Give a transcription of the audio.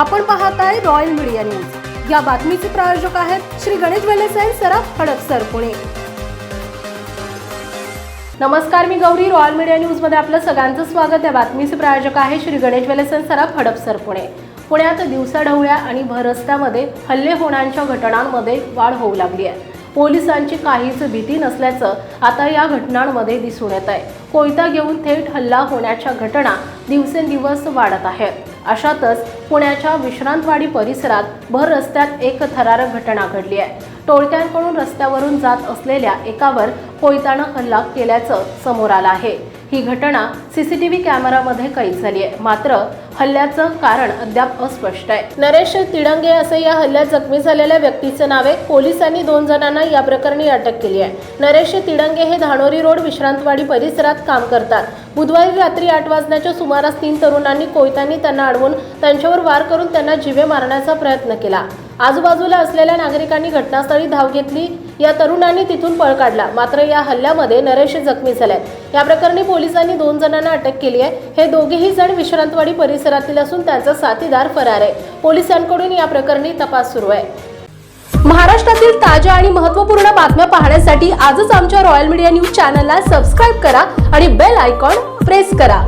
आपण पाहत आहे रॉयल मीडिया न्यूज या बातमीचे प्रायोजक आहेत श्री गणेश वेलेसाई अँड सराफ हडपसर पुणे. नमस्कार मी गौरी. रॉयल मीडिया न्यूजमध्ये आपलं सगळ्यांचं स्वागत. या बातमीचे प्रायोजक आहे श्री गणेश वेलेसन सराफ हडपसर पुणे. पुण्यात दिवसाढवळ्या आणि भरस्त्यामध्ये हल्ले होण्याच्या घटनांमध्ये वाढ होऊ लागली आहे. पोलिसांची काहीच भीती नसल्याचं आता या घटनांमध्ये दिसून येत आहे. कोयता घेऊन थेट हल्ला होण्याच्या घटना दिवसेंदिवस वाढत आहेत. अशातच पुण्याच्या विश्रांतवाडी परिसरात भर रस्त्यात एक थरारक घटना घडली आहे. टोळक्यांकडून रस्त्यावरून जात असलेल्या एकावर कोयतानं हल्ला केल्याचं समोर आलं आहे. ही घटना सी सी टी व्ही कॅमेरामध्ये कैद झाली आहे. मात्र हल्ल्याचं कारण अद्याप अस्पष्ट आहे. नरेश तिडंगे असे या हल्ल्यात जखमी झालेल्या व्यक्तीचे नावे पोलिसांनी दोन जणांना या प्रकरणी अटक केली आहे. नरेश तिडंगे हे धानोरी रोड विश्रांतवाडी परिसरात काम करतात. बुधवारी रात्री आठ वाजण्याच्या सुमारास तीन तरुणांनी कोयतांनी त्यांना अडवून त्यांच्यावर वार करून त्यांना जिवे मारण्याचा प्रयत्न केला. आजूबाजूला असलेल्या नागरिकांनी घटनास्थळी धाव घेतली. या तरुणांनी तिथून पळ काढला. मात्र या हल्ल्यामध्ये नरेश जखमी झाले. या प्रकरणी पोलिसांनी दोन जणांना अटक केली आहे. हे दोघेही जण विश्रांतवाडी परिसरातील असून त्यांचा साथीदार फरार आहे. पोलिसांकडून या प्रकरणी तपास सुरू आहे. महाराष्ट्रातील ताज्या आणि महत्त्वपूर्ण बातम्या पाहण्यासाठी आजच आमच्या रॉयल मीडिया न्यूज चॅनलला सबस्क्राईब करा आणि बेल आयकॉन प्रेस करा.